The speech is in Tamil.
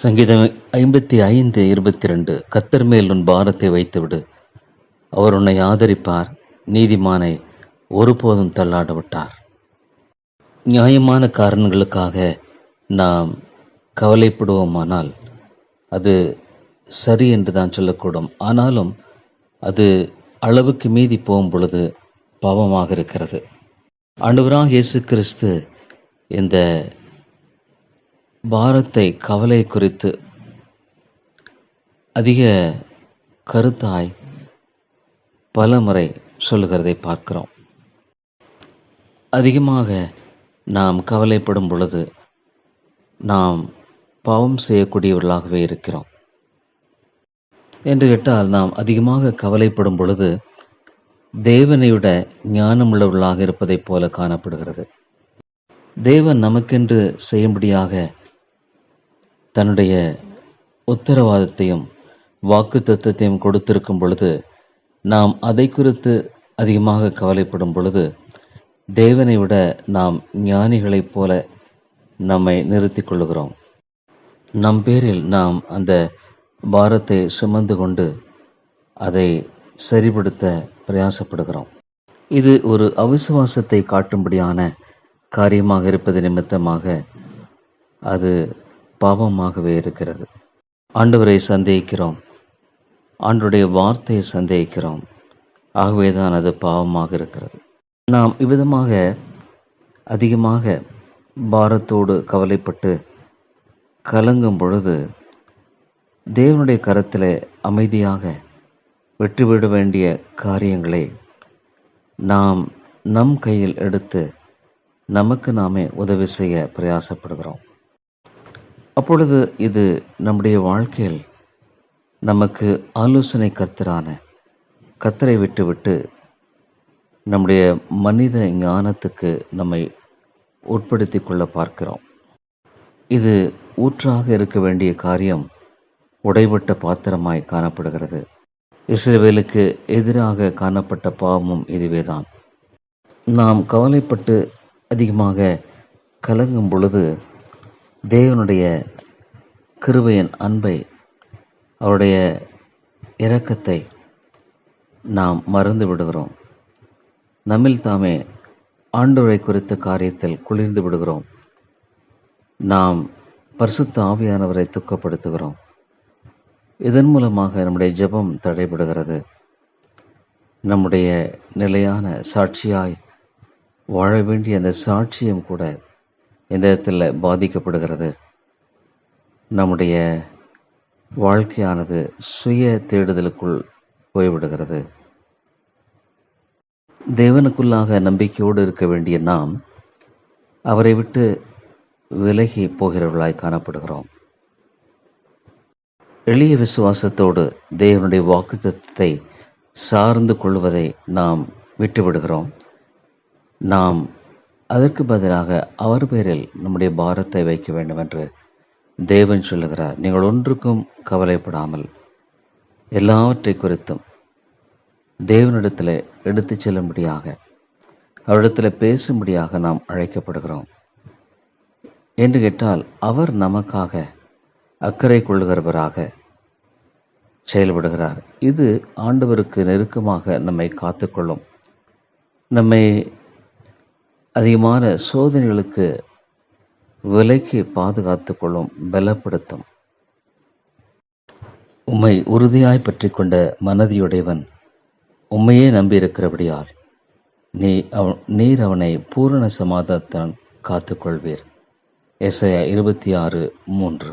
சங்கீதம் ஐம்பத்தி ஐந்து இருபத்தி ரெண்டு கத்தர் மேல் உன் பாரத்தை வைத்துவிடு. அவர் உன்னை ஆதரிப்பார். நீதிமானை ஒருபோதும் தள்ளாட விட்டார் நியாயமான காரணங்களுக்காக நாம் கவலைப்படுவோமானால் அது சரி என்று தான் சொல்லக்கூடும். ஆனாலும் அது அளவுக்கு மீதி போகும் பொழுது பாவமாக இருக்கிறது. ஆண்டவராக இயேசு கிறிஸ்து இந்த பாரத்தை கவலை குறித்து அதிக கருத்தாய் பலமுறை சொல்லுகிறதை பார்க்கிறோம். அதிகமாக நாம் கவலைப்படும் பொழுது நாம் பாவம் செய்யக்கூடியவர்களாகவே இருக்கிறோம். என்று கேட்டால் நாம் அதிகமாக கவலைப்படும் பொழுது தேவனை விட ஞானமுள்ளவர்களாக இருப்பதைப் போல காணப்படுகிறது. தேவன் நமக்கென்று செய்யும்படியாக தன்னுடைய உத்தரவாதத்தையும் வாக்கு தத்துவத்தையும் கொடுத்திருக்கும் பொழுது நாம் அதை குறித்து அதிகமாக கவலைப்படும் பொழுது தேவனை விட நாம் ஞானிகளைப் போல நம்மை நிறுத்தி கொள்ளுகிறோம். நம் பேரில் நாம் அந்த பாரத்தை சுமந்து கொண்டு அதை சரிபடுத்த பிரயாசப்படுகிறோம். இது ஒரு அவிசுவாசத்தை காட்டும்படியான காரியமாக இருப்பது நிமித்தமாக அது பாவமாகவே இருக்கிறது. ஆண்டவரை சந்தேகிக்கிறோம். ஆண்டுடைய வார்த்தையை சந்தேகிக்கிறோம். ஆகவேதான் அது பாவமாக இருக்கிறது. நாம் இவ்விதமாக அதிகமாக பாரத்தோடு கவலைப்பட்டு கலங்கும் பொழுது தேவனுடைய கரத்தில் அமைதியாக வெற்றிவிட வேண்டிய காரியங்களை நாம் நம் கையில் எடுத்து நமக்கு நாமே உதவி செய்ய பிரயாசப்படுகிறோம். அப்பொழுது இது நம்முடைய வாழ்க்கையில் நமக்கு ஆலோசனை கத்தரான கத்தரை விட்டுவிட்டு நம்முடைய மனித ஞானத்துக்கு நம்மை உட்படுத்தி கொள்ள பார்க்கிறோம். இது ஊற்றாக இருக்க வேண்டிய காரியம் உடைபட்ட பாத்திரமாய் காணப்படுகிறது. இஸ்ரேவேலுக்கு எதிராக காணப்பட்ட பாவமும் இதுவேதான். நாம் கவலைப்பட்டு அதிகமாக கலங்கும் பொழுது தேவனுடைய கிருபையின் அன்பை அவருடைய இரக்கத்தை நாம் மறந்து விடுகிறோம். நம்மில் தாமே ஆண்டவரை குறித்த காரியத்தில் குளிர்ந்து விடுகிறோம். நாம் பரிசுத்த ஆவியானவரை துக்கப்படுத்துகிறோம். இதன் மூலமாக நம்முடைய ஜெபம் தடைபடுகிறது. நம்முடைய நிலையான சாட்சியாய் வாழ வேண்டிய அந்த சாட்சியம் கூட எந்த இடத்துல பாதிக்கப்படுகிறது. நம்முடைய வாழ்க்கையானது சுய தேடுதலுக்குள் போய்விடுகிறது. தேவனுக்குள்ளாக நம்பிக்கையோடு இருக்க வேண்டிய நாம் அவரை விட்டு விலகி போகிறவர்களாய் காணப்படுகிறோம். எளிய விசுவாசத்தோடு தேவனுடைய வாக்குத்தத்தை சார்ந்து கொள்வதை நாம் விட்டுவிடுகிறோம். நாம் அதற்கு பதிலாக அவர் பேரில் நம்முடைய பாரத்தை வைக்க வேண்டும் என்று தேவன் சொல்லுகிறார். நீங்கள் ஒன்றுக்கும் கவலைப்படாமல் எல்லாவற்றை குறித்தும் தேவனிடத்தில் எடுத்துச் செல்லும்படியாக அவரிடத்தில் பேசும்படியாக நாம் அழைக்கப்படுகிறோம். என்று கேட்டால் அவர் நமக்காக அக்கறை கொள்ளுகிறவராக செயல்படுகிறார். இது ஆண்டவருக்கு நெருக்கமாக நம்மை காத்துக்கொள்ளும். நம்மை அதிகமான சோதனைகளுக்கு விலைக்கு பாதுகாத்து கொள்ளும் பலப்படுத்தும். உம்மை உறுதியாய் பற்றி கொண்ட மனதியுடையவன் உம்மையே நம்பியிருக்கிறபடியால் நீ அவ நீர் அவனை பூரண சமாதத்தான் காத்துக்கொள்வீர் எஸ்ஐயா இருபத்தி ஆறு மூன்று.